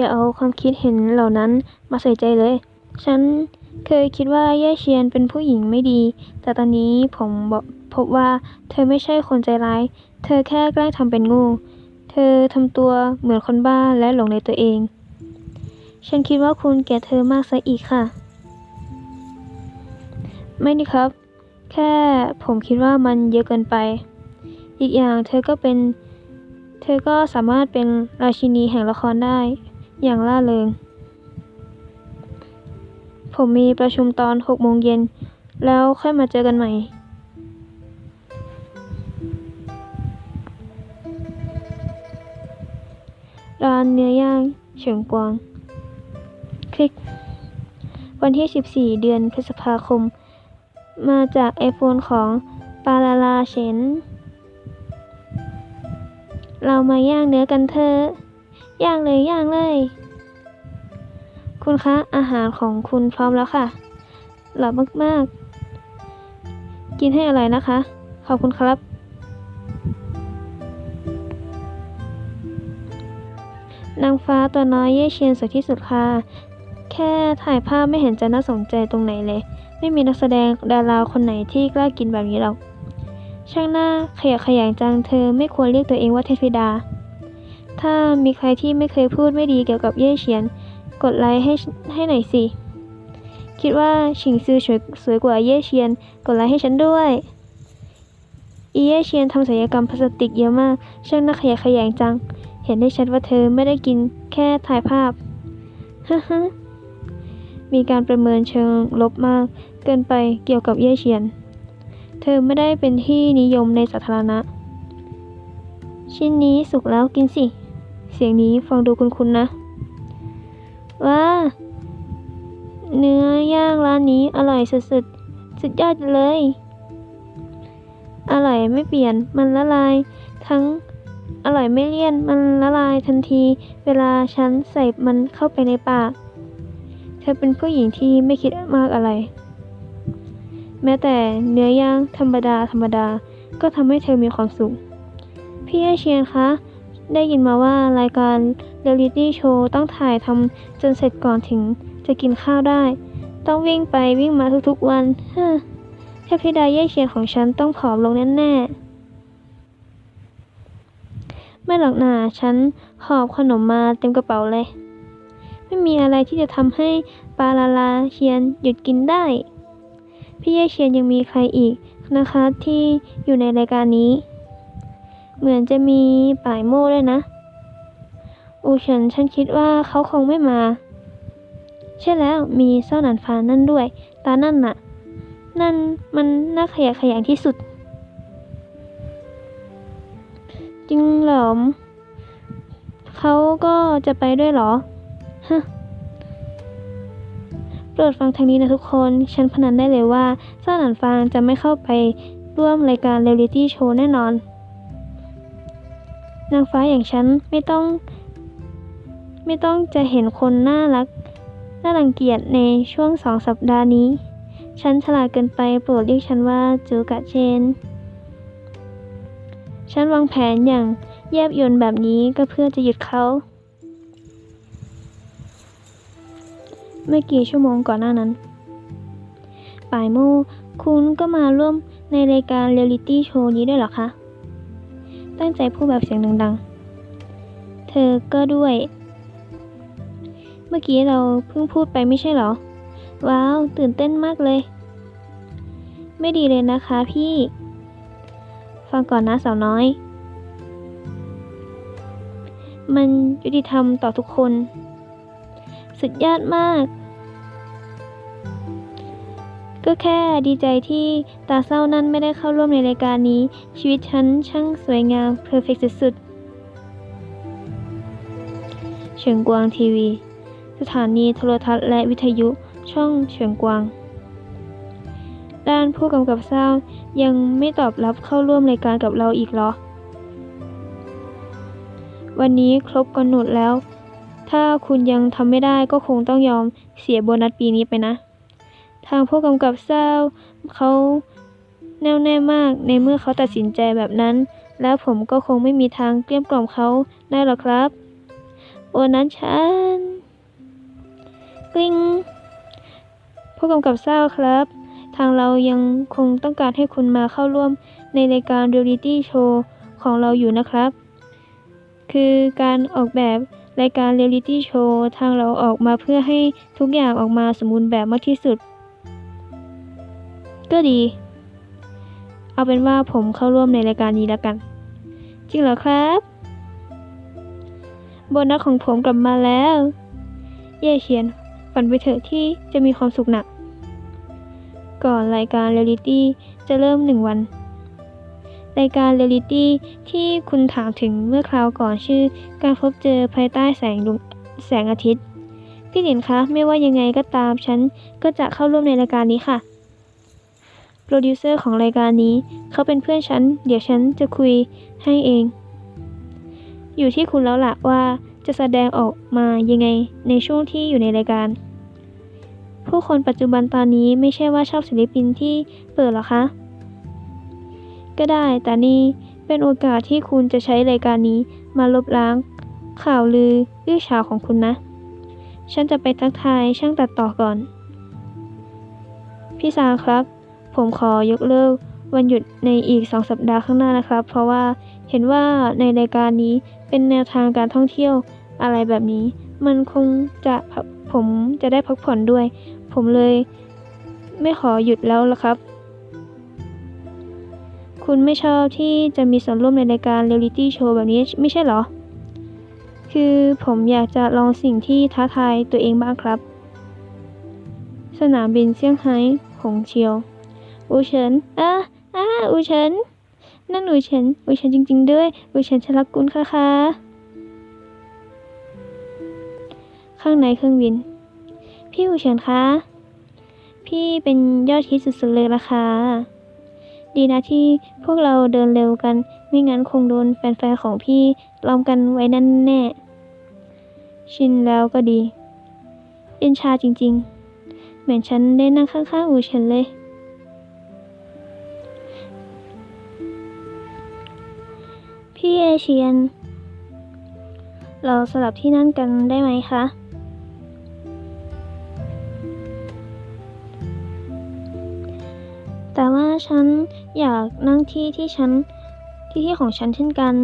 อย่าเอาความคิดเห็นเหล่านั้นมาใส่ใจเลย ฉันเคยคิดว่าเย่เชียนเป็นผู้หญิงไม่ดี แต่ตอนนี้ผมบพบว่าเธอไม่ใช่คนใจร้าย เธอแค่แกล้งทำเป็นงู เธอทำตัวเหมือนคนบ้าและหลงในตัวเอง ฉันคิดว่าคุณแก่เธอมากซะอีกค่ะ ไม่นี่ครับ แค่ผมคิดว่ามันเยอะเกินไป อีกอย่างเธอก็เป็น เธอก็สามารถเป็นราชินีแห่งละครได้ อย่างล่าเริง ผมมีประชุมตอนหกโมงเย็น แล้วค่อยมาเจอกันใหม่ ร้านเนื้อย่างเฉิงกวาง คลิก วันที่ 14 เดือนพฤษภาคม มาจากไอโฟนของปาลาลาเฉนเรามาย่างเนื้อกันเถอะ ย่างเลยย่างเลย คุณคะอาหารของคุณพร้อมแล้วค่ะ หลับมากๆ กินให้อร่อยนะคะ ขอบคุณครับ นางฟ้าตัวน้อยเย่เชียนสวยที่สุดค่ะ แค่ถ่ายภาพไม่เห็นจะน่าสนใจตรงไหนเลย ไม่มีนักแสดงดาราคนไหนที่กล้ากินแบบนี้หรอก ช่างหน้าขยะขยงจังเธอไม่ควรเรียกตัวเองว่าเทพธิดา ถ้ามีใครที่ไม่เคยพูดไม่ดีเกี่ยวกับเย่เฉียน กดไลค์ให้ให้หน่อยสิ คิดว่าฉิงซือสวยสวยกว่าเย่เชียน กดไลค์ให้ฉันด้วย อีเย่เชียนทำศัลยกรรมพลาสติกเยอะมากช่างน่าขยะแขยงจัง เห็นได้ชัดว่าเธอไม่ได้กินแค่ถ่ายภาพฮ่าฮ่ามีการประเมินเชิงลบมาก เกินไปเกี่ยวกับเย่เชียน เธอไม่ได้เป็นที่นิยมในสาธารณะ ชิ้นนี้สุกแล้วกินสิ เสียงนี้ฟังดูคุ้นๆนะ ว้า เนื้อย่างร้านนี้อร่อยสุดๆ สุดยอดเลย อร่อยไม่เปลี่ยนมันละลาย ทั้งอร่อยไม่เลี่ยนมันละลายทันที เวลาฉันใส่มันเข้าไปในปาก เธอเป็นผู้หญิงที่ไม่คิดมากอะไร แม้แต่เนื้อย่างธรรมดาธรรมดาก็ทำให้เธอมีความสุข พี่เอเชียนคะ ได้ยินมาว่ารายการเรียลลิตี้โชว์ต้องถ่ายทำจนเสร็จก่อนถึงจะกินข้าวได้ ต้องวิ่งไปวิ่งมาทุกๆวันเฮ้อเทพธิดาเย่เชียนของฉันต้องผอมลงแน่ๆไม่หรอกนาฉันหอบขนมมาเต็มกระเป๋าเลย ไม่มีอะไรที่จะทำให้ปาลาลาเชียนหยุดกินได้ พี่เย่เชียนยังมีใครอีกนะคะที่อยู่ในรายการนี้ เหมือนจะมีป่ายโม่ด้วยนะ อูเฉินฉันคิดว่าเขาคงไม่มา ใช่แล้วมีเส้าหนันฟานนั่นด้วย ตานั่นน่ะ นั่นมันน่าขยะแขยงที่สุด จริงเหรอมเขาก็จะไปด้วยเหรอฮะโปรดฟังทางนี้นะทุกคน ฉันพนันได้เลยว่าเส้าหนันฟางจะไม่เข้าไปร่วมรายการเรียลลิตี้โชว์แน่นอน นางฟ้าอย่างฉันไม่ต้อง ไม่ต้องจะเห็นคนน่ารัก น่ารังเกียจในช่วงสองสัปดาห์นี้ ฉันฉลาดเกินไปโปรดเรียกฉันว่าจูกะเชน ฉันวางแผนอย่างแยบยลแบบนี้ก็เพื่อจะหยุดเขาไม่กี่ชั่วโมงก่อนหน้านั้น ป่ายโมคุณก็มาร่วมในรายการเรียลลิตี้โชว์นี้ด้วยหรอคะ ตั้งใจพูดแบบเสียงดังๆ เธอก็ด้วย เมื่อกี้เราเพิ่งพูดไปไม่ใช่เหรอ ว้าว ตื่นเต้นมากเลย ไม่ดีเลยนะคะพี่ ฟังก่อนนะสาวน้อย มันยุติธรรมต่อทุกคน สุดยอดมาก ก็แค่ดีใจที่ตาเศร้านั้นไม่ได้เข้าร่วมในรายการนี้ ชีวิตฉันช่างสวยงามเพอร์เฟกสุดๆเฉิงกวางทีวี สถานีโทรทัศน์และวิทยุช่องเฉิงกวาง ด้านผู้กำกับเศร้ายังไม่ตอบรับเข้าร่วมรายการกับเราอีกเหรอ วันนี้ครบกำหนดแล้ว ถ้าคุณยังทำไม่ได้ก็คงต้องยอมเสียโบนัสปีนี้ไปนะ ทางผู้กำกับเศร้าเขาแน่วแน่มากในเมื่อเขาตัดสินใจแบบนั้น แล้วผมก็คงไม่มีทางเกลี้ยกล่อมเขาได้หรอกครับโอ้นั้นฉันกลิ้งผู้กำกับเศร้าครับ ทางเรายังคงต้องการให้คุณมาเข้าร่วมในรายการเรียลิตี้โชว์ของเราอยู่นะครับ คือการออกแบบรายการเรียลิตี้โชว์ทางเราออกมาเพื่อให้ทุกอย่างออกมาสมบูรณ์แบบมากที่สุด ก็ดี เอาเป็นว่าผมเข้าร่วมในรายการนี้แล้วกัน จริงเหรอครับ โบนัสของผมกลับมาแล้ว เย่เฉียน ฝันไปเถอะที่จะมีความสุขหนัก ก่อนรายการเรียลิตี้จะเริ่มหนึ่งวัน รายการเรียลิตี้ที่คุณถามถึงเมื่อคราวก่อนชื่อ การพบเจอภายใต้แสงดวงแสงอาทิตย์พี่หลินคะ ไม่ว่ายังไงก็ตามฉันก็จะเข้าร่วมในรายการนี้ค่ะ ปรดิวเซอร์ของรายการนี้ เขาเป็นเพื่อนฉัน เดี๋ยวฉันจะคุยให้เอง อยู่ที่คุณแล้วล่ะว่าจะแสดงออกมายังไงในช่วงที่อยู่ในรายการ ผู้คนปัจจุบันตอนนี้ไม่ใช่ว่าชอบศิลปินที่เปิดหรอคะ ก็ได้ แต่นี่เป็นโอกาสที่คุณจะใช้รายการนี้มาลบล้าง ข่าวลืออื้อฉาวของคุณนะ ฉันจะไปทักทายช่างตัดต่อก่อน พี่ซางครับ ผมขอยกเลิกวันหยุดในอีกสองสัปดาห์ข้างหน้านะครับ เพราะว่าเห็นว่าในรายการนี้เป็นแนวทางการท่องเที่ยวอะไรแบบนี้ มันคงจะผมจะได้พักผ่อนด้วย ผมเลยไม่ขอหยุดแล้วละครับ คุณไม่ชอบที่จะมีส่วนร่วมในรายการเรียลิตี้โชว์แบบนี้ไม่ใช่เหรอ คือผมอยากจะลองสิ่งที่ท้าทายตัวเองบ้างครับ สนามบินเซี่ยงไฮ้หงเชียว อูเฉินอะอะอูเฉินนั่นอูเฉินอูเฉินจริง ๆ ด้วยอูเฉินชลักกุลค่ะค่ะข้างในเครื่องบิน พี่อูเฉินคะพี่เป็นยอดฮิตสุดๆเลยละค่ะดีนะที่พวกเราเดินเร็วกัน ไม่งั้นคงโดนแฟนๆของพี่ล้อมกันไว้นั่นแน่ ชินแล้วก็ดีเอ็นชาจริงๆ เหมือนฉันได้นั่งข้างๆอูเฉินเลย พี่เอเชียน เราสลับที่นั่นกันได้ไหมคะ แต่ว่าฉันอยากนั่งที่ที่ฉันที่ที่ของฉันเช่นกัน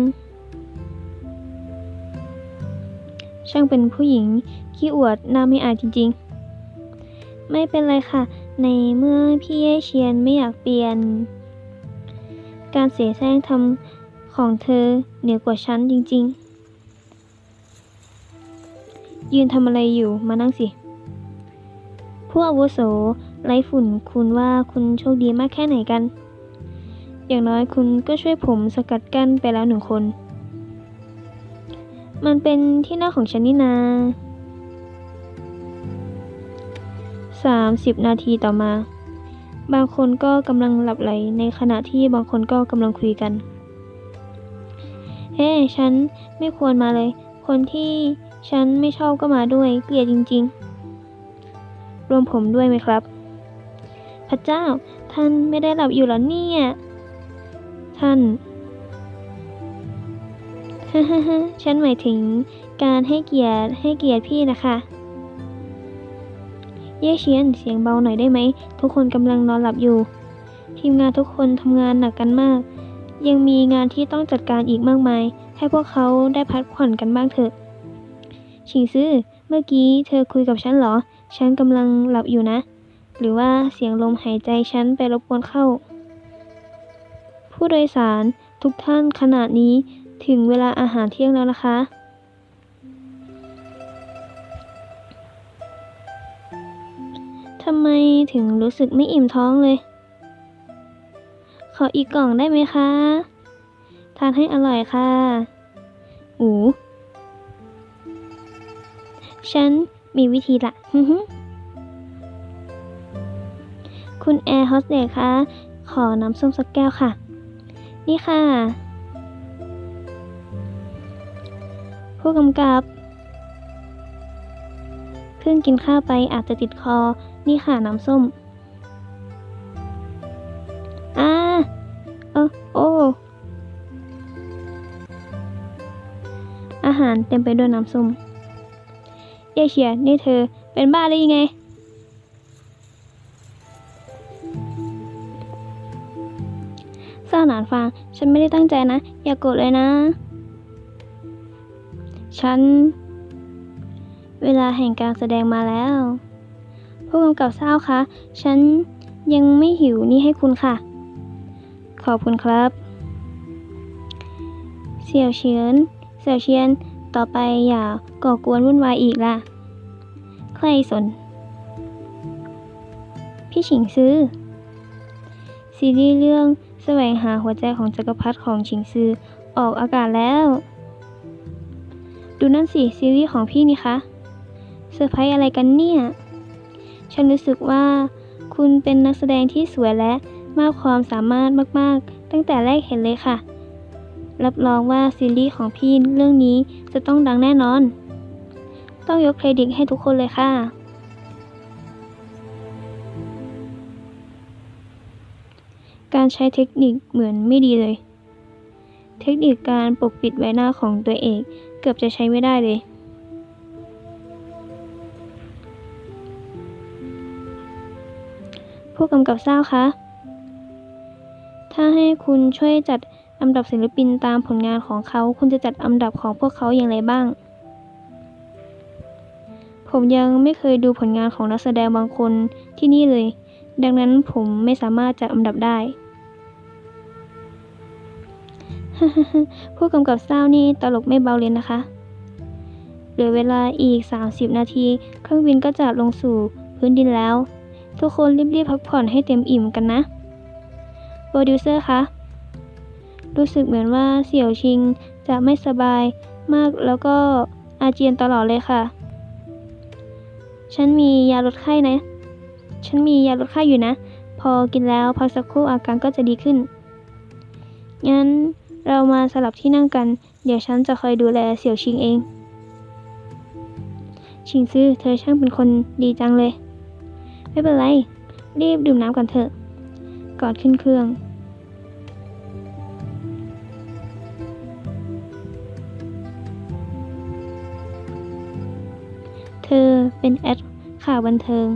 ช่างเป็นผู้หญิงขี้อวดน่าไม่อายจริงๆ ไม่เป็นไรค่ะ ในเมื่อพี่เอเชียนไม่อยากเปลี่ยน การเสียแซงทำ ของเธอเหนือกว่าฉันจริง ๆ ยืนทำอะไรอยู่มานั่งสิ ผู้อาวุโสไร้ฝุ่นคุณว่าคุณโชคดีมากแค่ไหนกัน อย่างน้อยคุณก็ช่วยผมสกัดกั้นไปแล้วหนึ่งคน มันเป็นที่หนั่งของฉันนี่นาสามสิบนาทีต่อมา บางคนก็กำลังหลับไหล ในขณะที่บางคนก็กำลังคุยกัน เฮ้ฉันไม่ควรมาเลย คนที่ฉันไม่ชอบก็มาด้วย เกลียดจริง ๆ รวมผมด้วยไหมครับ พระเจ้า ท่านไม่ได้หลับอยู่หรอเนี่ย ท่านฮ่าฮ่าฮ่าฉันหมายถึงการให้เกียรติให้เกียรติพี่นะคะเย่เชียนเสียงเบาหน่อยได้ไหม ทุกคนกำลังนอนหลับอยู่ ทีมงานทุกคนทำงานหนักกันมาก ยังมีงานที่ต้องจัดการอีกมากมาย ให้พวกเขาได้พักผ่อนกันบ้างเถอะ ชิงซื่อ เมื่อกี้เธอคุยกับฉันเหรอ ฉันกำลังหลับอยู่นะ หรือว่าเสียงลมหายใจฉันไปรบกวนเข้า ผู้โดยสารทุกท่านขณะนี้ถึงเวลาอาหารเที่ยงแล้วนะคะ ทำไมถึงรู้สึกไม่อิ่มท้องเลย ขออีกกล่องได้ไหมคะ ทานให้อร่อยค่ะอูฉันมีวิธีละฮึฮคุณแอร์โฮสเตสคะ ขอน้ำส้มสักแก้วค่ะ นี่ค่ะ ผู้กำกับเพิ่งกินข้าวไปอาจจะติดคอ นี่ค่ะน้ำส้ม หารเต็มไปด้วยน้ำส้มเย่เฉียนนี่เธอเป็นบ้าหรือยังไงเศร้าหนานฟาง ฉันไม่ได้ตั้งใจนะ อย่ากโกรธเลยนะ ฉัน เวลาแห่งการแสดงมาแล้ว ผู้กำกับเศร้าคะ ฉันยังไม่หิวนี่ให้คุณค่ะ ขอบคุณครับ เสี่ยวเฉียน สี่ยเฉียน ต่อไปอย่าก่อกวนวุ่นวายอีกล่ะ ใครสน พี่ฉิงซื้อ ซีรีส์เรื่องแสวงหาหัวใจของจักรพรรดิของฉิงซือออกอากาศแล้ว ดูนั่นสิ ซีรีส์ของพี่นี่คะเซอร์ไพรส์อะไรกันเนี่ย ฉันรู้สึกว่า คุณเป็นนักแสดงที่สวยและมากความสามารถมาก ๆ ตั้งแต่แรกเห็นเลยค่ะ รับรองว่าซีรีส์ของพี่เรื่องนี้จะต้องดังแน่นอน ต้องยกเครดิตให้ทุกคนเลยค่ะ การใช้เทคนิคเหมือนไม่ดีเลย เทคนิคการปกปิดใบหน้าของตัวเอกเกือบจะใช้ไม่ได้เลยผู้กำกับเศร้าคะ ถ้าให้คุณช่วยจัด อันดับศิลปินตามผลงานของเขา คุณจะจัดอันดับของพวกเขาอย่างไรบ้าง ผมยังไม่เคยดูผลงานของนักแสดงบางคนที่นี่เลย ดังนั้นผมไม่สามารถจัดอันดับได้ ผู้กำกับเศร้านี่ตลกไม่เบาเลยนะคะ เหลือเวลาอีก 30 นาที เครื่องบินก็จะลงสู่พื้นดินแล้ว ทุกคนรีบๆพักผ่อนให้เต็มอิ่มกันนะ โปรดิวเซอร์คะ รู้สึกเหมือนว่าเสี่ยวชิงจะไม่สบายมากแล้วก็อาเจียนตลอดเลยค่ะ ฉันมียาลดไข้นะ ฉันมียาลดไข้อยู่นะ พอกินแล้วพักสักครู่อาการก็จะดีขึ้น งั้นเรามาสลับที่นั่งกัน เดี๋ยวฉันจะคอยดูแลเสี่ยวชิงเอง ชิงซื่อเธอช่างเป็นคนดีจังเลย ไม่เป็นไร รีบดื่มน้ำกันเถอะ ก่อนขึ้นเครื่อง เป็นแอดข่าวบันเทิง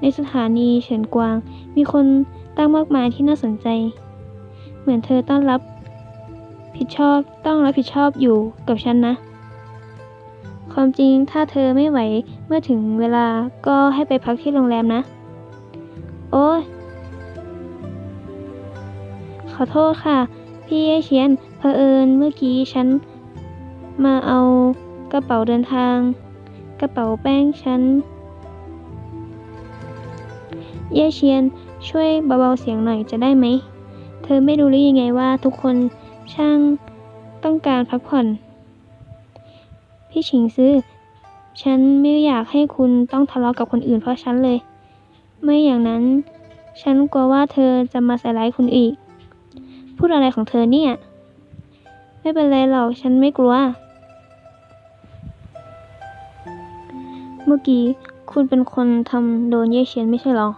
ในสถานีเฉินกวางมีคนตั้งมากมายที่น่าสนใจ เหมือนเธอต้อนรับ ผิดชอบต้องรับผิดชอบอยู่กับฉันนะ ความจริงถ้าเธอไม่ไหวเมื่อถึงเวลาก็ให้ไปพักที่โรงแรมนะ โอ้ยขอโทษค่ะ พี่เอเชียนเผอิญเมื่อกี้ฉันมาเอากระเป๋าเดินทาง กระเป๋าแป้งฉัน เย่เชียน ช่วยเบาๆเสียงหน่อยจะได้ไหม เธอไม่รู้หรือยังไงว่าทุกคนช่างต้องการพักผ่อน พี่ฉิงซื้อ ฉันไม่อยากให้คุณต้องทะเลาะกับคนอื่นเพราะฉันเลย ไม่อย่างนั้น ฉันกลัวว่าเธอจะมาใส่ร้ายคุณอีก พูดอะไรของเธอเนี่ย ไม่เป็นไรหรอก ฉันไม่กลัว เมื่อกี้คุณเป็นคนทำโดนเย่เฉียนไม่ใช่หรอ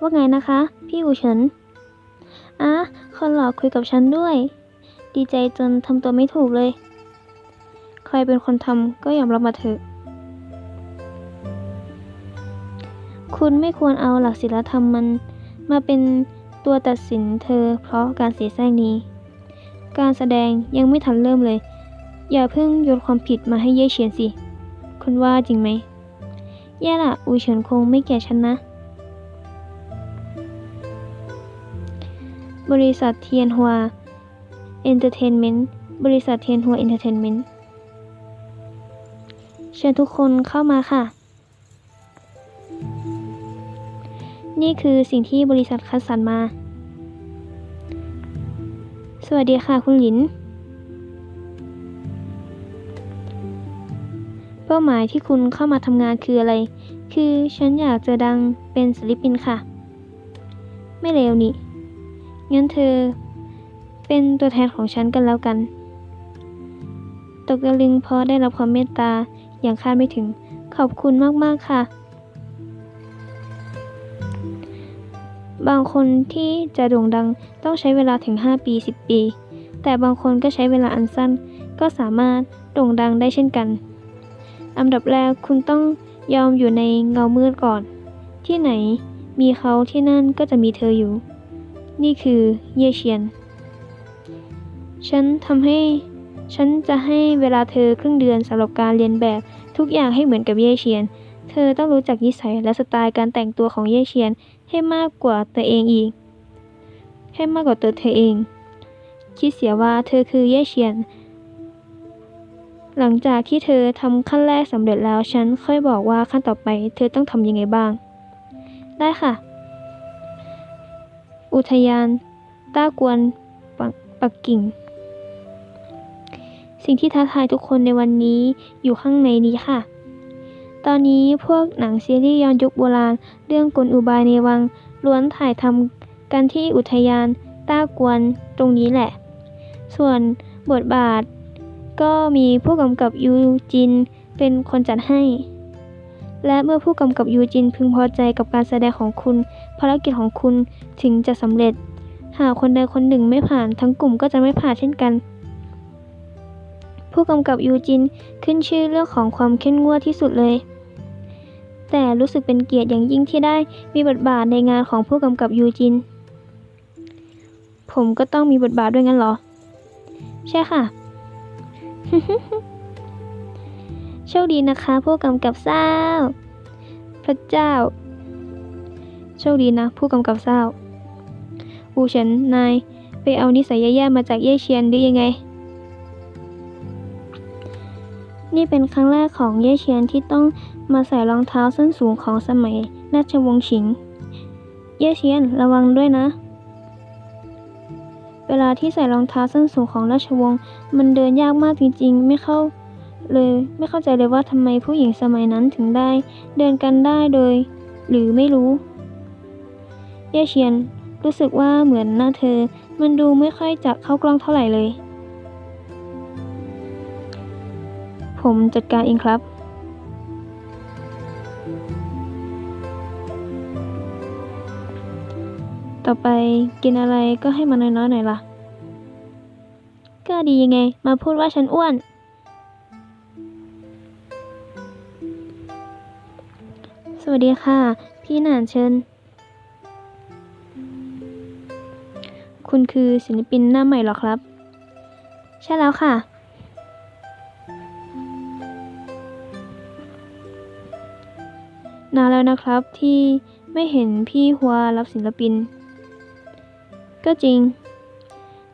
ว่าไงนะคะ พี่อูเฉินอะคนหลอกคุยกับฉันด้วย ดีใจจนทำตัวไม่ถูกเลย ใครเป็นคนทำก็ยอมรับมาเถอะ คุณไม่ควรเอาหลักศีลธรรมมัน มาเป็นตัวตัดสินเธอเพราะการเสียแซงนี้ การแสดงยังไม่ทันเริ่มเลย อย่าเพิ่งโยนความผิดมาให้เย่เฉียนสิ คุณว่าจริงไหมแย่ละอูเฉินคงไม่แก่ฉันนะ บริษัทเทียนหัวเอนเตอร์เทนเมนต์บริษัทเทียนหัวเอนเตอร์เทนเมนต์เชิญทุกคนเข้ามาค่ะ นี่คือสิ่งที่บริษัทคัดสรรมา สวัสดีค่ะคุณหลิน เป้าหมายที่คุณเข้ามาทำงานคืออะไร คือฉันอยากจะดังเป็นศิลปินค่ะ ไม่เลวนี่ งั้นเธอ เป็นตัวแทนของฉันกันแล้วกัน ตกตะลึงเพราะได้รับความเมตตาอย่างคาดไม่ถึง ขอบคุณมากๆค่ะ บางคนที่จะโด่งดังต้องใช้เวลาถึง 5 ปี 10 ปี แต่บางคนก็ใช้เวลาอันสั้นก็สามารถโด่งดังได้เช่นกัน อันดับแรกคุณต้องยอมอยู่ในเงามืดก่อน ที่ไหนมีเขาที่นั่นก็จะมีเธออยู่ นี่คือเย่เชียน ฉันทำให้ ฉันจะให้เวลาเธอครึ่งเดือนสำหรับการเรียนแบบทุกอย่างให้เหมือนกับเย่เชียน เธอต้องรู้จักนิสัยและสไตล์การแต่งตัวของเย่เชียนให้มากกว่าตัวเองอีก ให้มากกว่าตัวเธอเอง คิดเสียว่าเธอคือเย่เชียน หลังจากที่เธอทำขั้นแรกสำเร็จแล้วฉันค่อยบอกว่าขั้นต่อไปเธอต้องทำยังไงบ้าง ได้ค่ะ อุทยาน ต้ากวนปักปักกิ่ง สิ่งที่ท้าทายทุกคนในวันนี้อยู่ข้างในนี้ค่ะ ตอนนี้พวกหนังซีรีส์ย้อนยุคโบราณ เรื่องกลอุบายในวังล้วนถ่ายทำกันที่อุทยาน ต้ากวนตรงนี้แหละ ส่วนบทบาท ก็มีผู้กำกับยูจินเป็นคนจัดให้ และเมื่อผู้กำกับยูจินพึงพอใจกับการแสดงของคุณ ภารกิจของคุณถึงจะสำเร็จ หากคนใดคนหนึ่งไม่ผ่านทั้งกลุ่มก็จะไม่ผ่านเช่นกัน ผู้กำกับยูจินขึ้นชื่อเรื่องของความเข้มงวดที่สุดเลย แต่รู้สึกเป็นเกียรติอย่างยิ่งที่ได้มีบทบาทในงานของผู้กำกับยูจิน ผมก็ต้องมีบทบาทด้วยงั้นเหรอ ใช่ค่ะ โชคดีนะคะผู้กำกับเศร้า พระเจ้า โชคดีนะผู้กำกับเศร้า อูเฉินนายไปเอานิสัยแย่ๆมาจากเย่เชียนหรือยังไง นี่เป็นครั้งแรกของเย่เชียนที่ต้องมาใส่รองเท้าส้นสูงของสมัยราชวงศ์ฉิง เย่เชียนระวังด้วยนะ เวลาที่ใส่รองเท้าส้นสูงของราชวงศ์มันเดินยากมากจริงๆ ไม่เข้าเลยไม่เข้าใจเลยว่าทำไมผู้หญิงสมัยนั้นถึงได้ เดินกันได้โดย หรือไม่รู้ เย่เชียน รู้สึกว่าเหมือนหน้าเธอ มันดูไม่ค่อยจะเข้ากล้องเท่าไหร่เลย ผมจัดการเองครับ ต่อไปกินอะไรก็ให้มันน้อยๆหน่อยล่ะ ก็ดียังไง มาพูดว่าฉันอ้วน สวัสดีค่ะ พี่หนานเชิญ คุณคือศิลปินหน้าใหม่หรอครับ ใช่แล้วค่ะ นานแล้วนะครับที่ไม่เห็นพี่ฮัวรับศิลปิน ก็จริง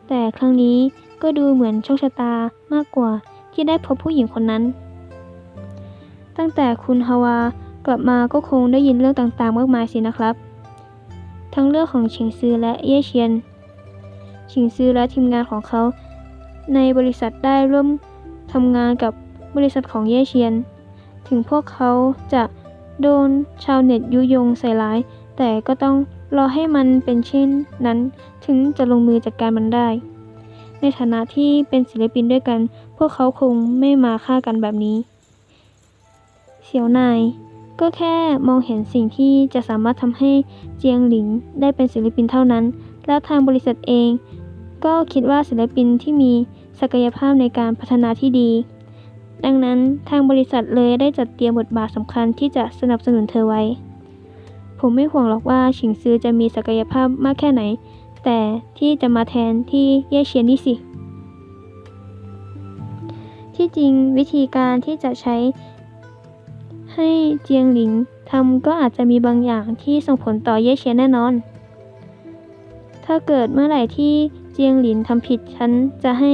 แต่ครั้งนี้ก็ดูเหมือนโชคชะตามากกว่าที่ได้พบผู้หญิงคนนั้น ตั้งแต่คุณฮาวากลับมาก็คงได้ยินเรื่องต่างๆ มากมายสินะครับ ทั้งเรื่องของชิงซือและเย่เชียน ชิงซือและทีมงานของเขา ในบริษัทได้ร่วมทำงานกับบริษัทของเย่เชียน ถึงพวกเขาจะโดนชาวเน็ตยุยงใส่ร้าย แต่ก็ต้อง รอให้มันเป็นเช่นนั้นถึงจะลงมือจัดการมันได้ ในฐานะที่เป็นศิลปินด้วยกัน พวกเขาคงไม่มาฆ่ากันแบบนี้ เสียวนาย ก็แค่มองเห็นสิ่งที่จะสามารถทำให้เจียงหลิงได้เป็นศิลปินเท่านั้น แล้วทางบริษัทเอง ก็คิดว่าศิลปินที่มีศักยภาพในการพัฒนาที่ดี ดังนั้นทางบริษัทเลยได้จัดเตรียมบทบาทสำคัญที่จะสนับสนุนเธอไว้ ผมไม่ห่วงหรอกว่าฉิงซือจะมีศักยภาพมากแค่ไหน แต่ที่จะมาแทนที่เย่เชียนนี่สิ ที่จริงวิธีการที่จะใช้ ให้เจียงหลิงทำก็อาจจะมีบางอย่างที่ส่งผลต่อเย่เชียนแน่นอน ถ้าเกิดเมื่อไหร่ที่เจียงหลินทำผิดฉันจะให้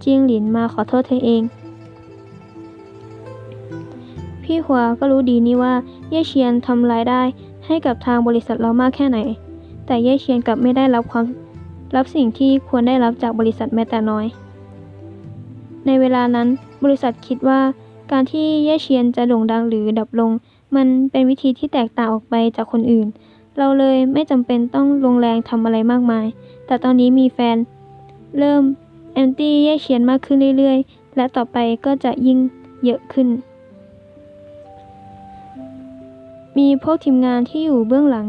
เจียงหลินมาขอโทษเธอเอง พี่หัวก็รู้ดีนี่ว่าเย่เชียนทำรายได้ ให้กับทางบริษัทเรามากแค่ไหน แต่เย่เชียนกลับไม่ได้รับความรับสิ่งที่ควรได้รับจากบริษัทแม้แต่น้อย ในเวลานั้นบริษัทคิดว่าการที่เย่เชียนจะโด่งดังหรือดับลง มันเป็นวิธีที่แตกต่างออกไปจากคนอื่น เราเลยไม่จำเป็นต้องลงแรงทำอะไรมากมาย แต่ตอนนี้มีแฟน เริ่มแอนตี้เย่เชียนมากขึ้นเรื่อยๆ และต่อไปก็จะยิ่งเยอะขึ้น มีพวกทีมงานที่อยู่เบื้องหลัง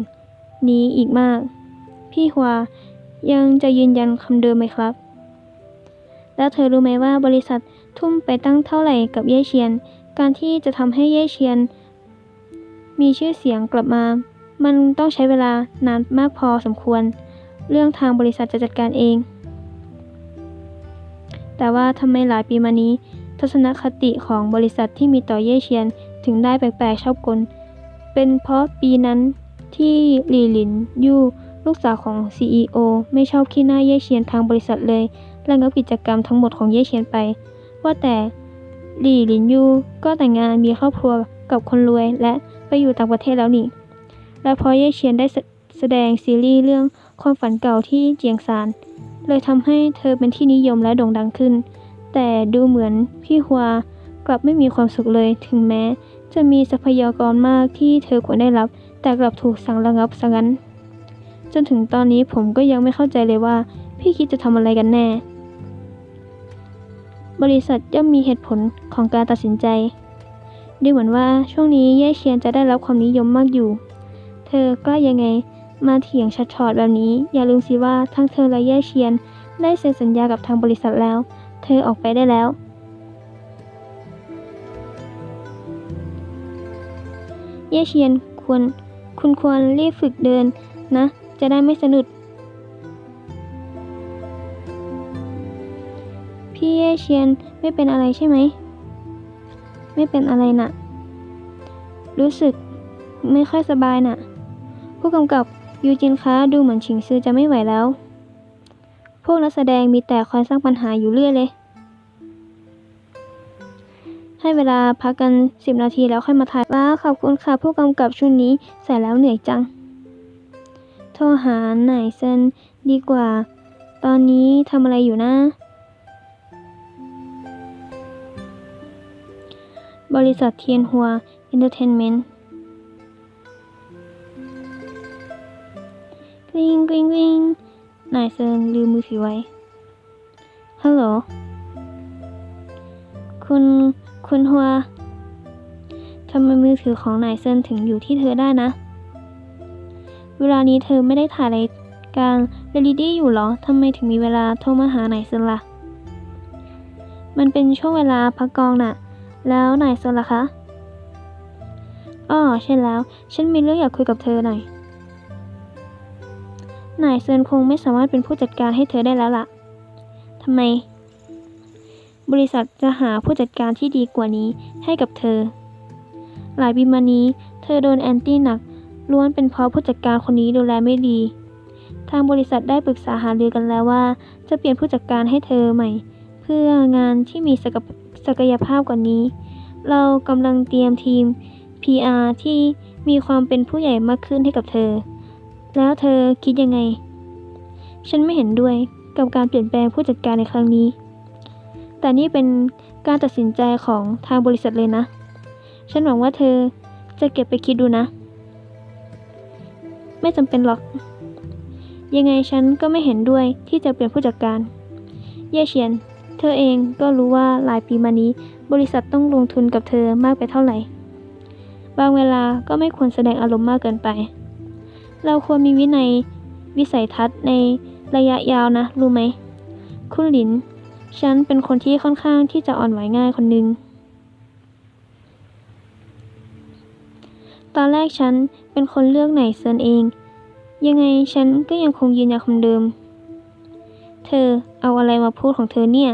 นี้อีกมาก พี่ฮวายังจะยืนยันคำเดิมไหมครับ แล้วเธอรู้ไหมว่าบริษัททุ่มไปตั้งเท่าไหร่กับเย่เชียน การที่จะทำให้เย่เชียน มีชื่อเสียงกลับมา มันต้องใช้เวลานานมากพอสมควร เรื่องทางบริษัทจะจัดการเอง แต่ว่าทำไมหลายปีมานี้ ทัศนคติของบริษัทที่มีต่อเย่เชียนถึงได้แปลกๆชอบกล เป็นเพราะปีนั้นที่หลี่หลินยู่ลูกสาวของ CEO ไม่ชอบขี้หน้าเย่เชียนทางบริษัทเลยและงับกิจกรรมทั้งหมดของเย่เชียนไป ว่าแต่หลี่หลินยู่ก็แต่งงานมีครอบครัวกับคนรวยและไปอยู่ต่างประเทศแล้วนี่ และเพราะเย่เชียนได้แสแสดงซีรีส์เรื่องความฝันเก่าที่เจียงซาน เลยทำให้เธอเป็นที่นิยมและโด่งดังขึ้น แต่ดูเหมือนพี่ฮัวกลับไม่มีความสุขเลยถึงแม้ จะมีทรัพยากรมากที่เธอควรได้รับ แต่กลับถูกสั่งระงับซะงั้น จนถึงตอนนี้ผมก็ยังไม่เข้าใจเลยว่า พี่คิดจะทำอะไรกันแน่ บริษัทย่อมมีเหตุผลของการตัดสินใจ ดูเหมือนว่าช่วงนี้เย่เชียนจะได้รับความนิยมมากอยู่ เธอกล้ายังไงมาเถียงชัดชอดแบบนี้ อย่าลืมสิว่าทั้งเธอและเย่เชียน ได้เซ็นสัญญากับทางบริษัทแล้ว เธอออกไปได้แล้ว เย่เชียนควรคุณควรรีบฝึกเดินนะ จะได้ไม่สะดุด พี่เย่เชียนไม่เป็นอะไรใช่ไหม ไม่เป็นอะไรน่ะ รู้สึกไม่ค่อยสบายน่ะ ผู้กำกับยูจินคะดูเหมือนฉิงซือจะไม่ไหวแล้ว พวกนักแสดงมีแต่คอยสร้างปัญหาอยู่เรื่อยเลย ให้เวลาพักกันสิบนาทีแล้วค่อยมาถ่ายว้าขอบคุณค่ะผู้กำกับชุดนี้ใส่แล้วเหนื่อยจัง โทรหาไหนเซนดีกว่า ตอนนี้ทำอะไรอยู่นะ บริษัทเทียนหัวเอนเตอร์เทนเมนต์กริ๊งกริ๊งกริ๊งนายเซินลืมมือถือไว้ ฮัลโหล คุณ คุณหัวทำไมมือถือของนายเซินถึงอยู่ที่เธอได้นะ เวลานี้เธอไม่ได้ถ่ายรายการเรลิดี้อยู่หรอทำไมถึงมีเวลาโทรมาหานายเซินล่ะ มันเป็นช่วงเวลาพักกองน่ะ แล้วนายเซินล่ะคะอ้อใช่แล้ว ฉันมีเรื่องอยากคุยกับเธอหน่อยนายเซินคงไม่สามารถเป็นผู้จัดการให้เธอได้แล้วล่ะทำไม บริษัทจะหาผู้จัดการที่ดีกว่านี้ให้กับเธอ หลายปีมานี้ เธอโดนแอนตี้หนัก ล้วนเป็นเพราะผู้จัดการคนนี้ดูแลไม่ดี ทางบริษัทได้ปรึกษาหารือกันแล้วว่า จะเปลี่ยนผู้จัดการให้เธอใหม่ เพื่องานที่มีศักยศักยภาพกว่านี้ เรากำลังเตรียมทีม PR ที่มีความเป็นผู้ใหญ่มากขึ้นให้กับเธอ แล้วเธอคิดยังไง ฉันไม่เห็นด้วยกับการเปลี่ยนแปลงผู้จัดการในครั้งนี้ แต่นี่เป็นการตัดสินใจของทางบริษัทเลยนะ ฉันหวังว่าเธอจะเก็บไปคิดดูนะ ไม่จำเป็นหรอก ยังไงฉันก็ไม่เห็นด้วยที่จะเปลี่ยนผู้จัดการ เย่เฉียน เธอเองก็รู้ว่าหลายปีมานี้ บริษัทต้องลงทุนกับเธอมากไปเท่าไหร่ บางเวลาก็ไม่ควรแสดงอารมณ์มากเกินไป เราควรมีวินัยวิสัยทัศน์ในระยะยาวนะ รู้ไหม คุณหลิน ฉันเป็นคนที่ค่อนข้างที่จะอ่อนไหวง่ายคนหนึ่งตอนแรกฉันเป็นคนเลือกไหนเซินเอง ยังไงฉันก็ยังคงยืนยันคำเดิม เธอเอาอะไรมาพูดของเธอเนี่ย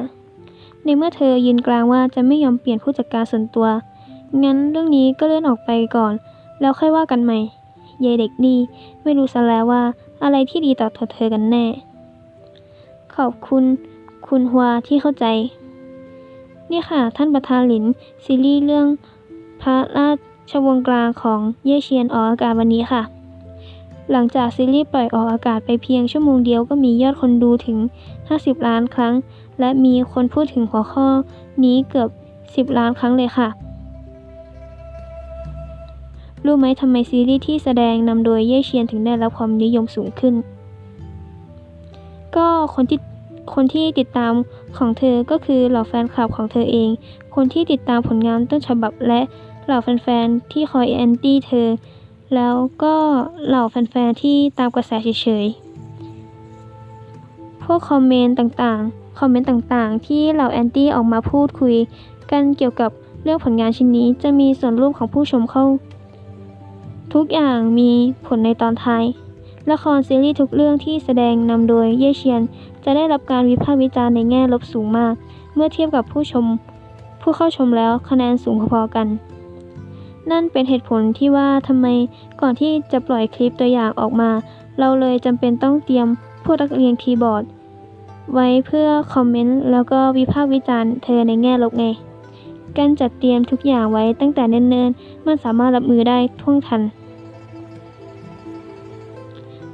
ในเมื่อเธอยืนกลางว่าจะไม่ยอมเปลี่ยนผู้จัดการส่วนตัว งั้นเรื่องนี้ก็เลื่อนออกไปก่อน แล้วค่อยว่ากันใหม่ยายเด็กนี่ไม่รู้ซะแล้วว่าอะไรที่ดีต่อเธอกันแน่ ขอบคุณ คุณฮวาที่เข้าใจ นี่ค่ะท่านประธานหลิน ซีรีส์เรื่องพระราชวงศ์กลางของเย่เชียนออกอากาศวันนี้ค่ะ หลังจากซีรีส์ปล่อยออกอากาศไปเพียงชั่วโมงเดียวก็มียอดคนดูถึง 50 ล้านครั้ง และมีคนพูดถึงหัวข้อนี้เกือบ 10 ล้านครั้งเลยค่ะ รู้ไหมทำไมซีรีส์ที่แสดงนำโดยเย่เชียนถึงได้รับความนิยมสูงขึ้น ก็คนที่ คนที่ติดตามของเธอก็คือเหล่าแฟนคลับของเธอเอง คนที่ติดตามผลงานต้นฉบับและเหล่าแฟนๆที่คอยแอนตี้เธอ แล้วก็เหล่าแฟนๆที่ตามกระแสเฉยๆ พวกคอมเมนต์ต่างๆ คอมเมนต์ต่างๆ ที่เหล่าแอนตี้ออกมาพูดคุย กันเกี่ยวกับเรื่องผลงานชิ้นนี้จะมีส่วนร่วมของผู้ชมเข้า ทุกอย่างมีผลในตอนท้ายละครซีรีส์ทุกเรื่องที่แสดงนำโดยเย่เชียน จะได้รับการวิพากษ์วิจารณ์ในแง่ลบสูงมาก เมื่อเทียบกับผู้ชม ผู้เข้าชมแล้วคะแนนสูงพอๆกัน นั่นเป็นเหตุผลที่ว่าทำไมก่อนที่จะปล่อยคลิปตัวอย่างออกมา เราเลยจำเป็นต้องเตรียมพวกนักเรียนคีย์บอร์ด ไว้เพื่อคอมเมนต์แล้วก็วิพากษ์วิจารณ์เธอในแง่ลบไงการจัดเตรียมทุกอย่างไว้ตั้งแต่เนิ่นๆ มันสามารถรับมือได้ท่วงทัน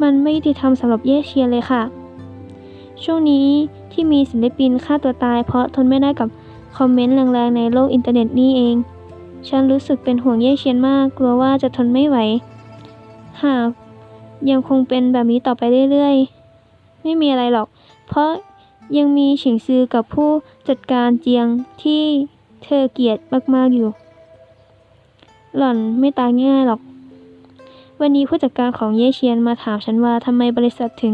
มันไม่ยุติธรรมสำหรับเย่เชียเลยค่ะ ช่วงนี้ที่มีศิลปินฆ่าตัวตาย เพราะทนไม่ได้กับคอมเมนต์แรงๆในโลกอินเทอร์เน็ตนี่เอง ฉันรู้สึกเป็นห่วงเย่เชียนมาก กลัวว่าจะทนไม่ไหว หากยังคงเป็นแบบนี้ต่อไปเรื่อยๆ ไม่มีอะไรหรอก เพราะยังมีฉิงซือกับผู้จัดการเจียงที่เธอเกลียดมากๆอยู่ หล่อนไม่ตายง่ายหรอก วันนี้ผู้จัดการของเย่เชียนมาถามฉันว่าทำไมบริษัทถึง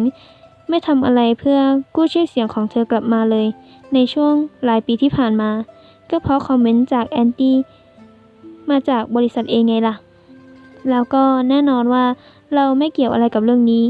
ไม่ทำอะไรเพื่อกู้ชื่อเสียงของเธอกลับมาเลย ในช่วงหลายปีที่ผ่านมา ก็เพราะคอมเมนต์จากแอนตี้มาจากบริษัทเองไงล่ะ แล้วก็แน่นอนว่าเราไม่เกี่ยวอะไรกับเรื่องนี้